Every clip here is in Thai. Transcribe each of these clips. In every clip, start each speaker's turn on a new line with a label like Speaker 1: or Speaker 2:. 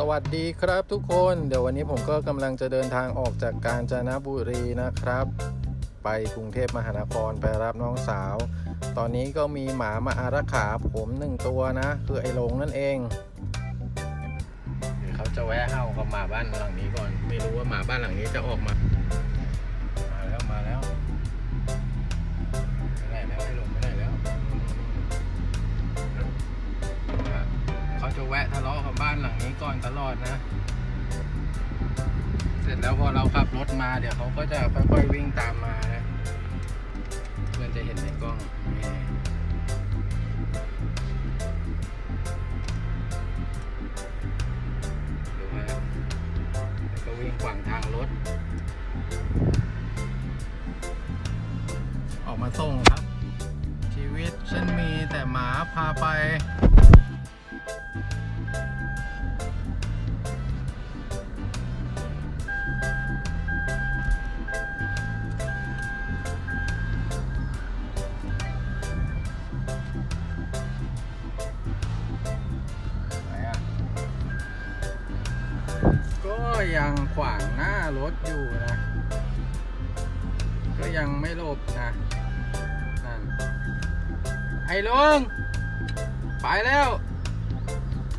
Speaker 1: สวัสดีครับทุกคนเดี๋ยววันนี้ผมก็กำลังจะเดินทางออกจากกาญจนบุรีนะครับ ไปกรุงเทพมหานครไปรับน้องสาว ตอนนี้ก็มีหมามาอารักขาผมหนึ่งตัวนะ คือไอ้หลงนั่นเองเดี๋ยวเขาจะแวะเข้ากับหมาบ้านหลังนี้ก่อน ไม่รู้ว่าหมาบ้านหลังนี้จะออกมา แวะทะเลาะกับบ้านหลังนี้ก่อนตลอดนะ เสร็จแล้วพอเราขับรถมาเดี๋ยวเขาก็จะค่อยๆวิ่งตามมานะเพื่อนจะเห็นในกล้องดูฮะแล้วก็วิ่งขวางทางรถ ออกมาส่งครับ ชีวิตฉันมีแต่หมาพาไป ก็ยังขวางหน้ารถอยู่นะ ก็ยังไม่หลบนะ นั่น ไอ้ลุง ไปแล้ว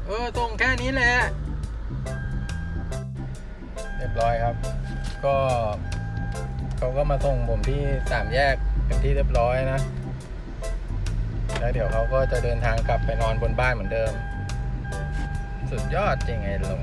Speaker 1: เออตรงแค่นี้แหละ เรียบร้อยครับ ก็เขาก็มาส่งผมที่สามแยกเป็นที่เรียบร้อยนะ แล้วเดี๋ยวเขาก็จะเดินทางกลับไปนอนบนบ้านเหมือนเดิม สุดยอดจริงไอ้ลง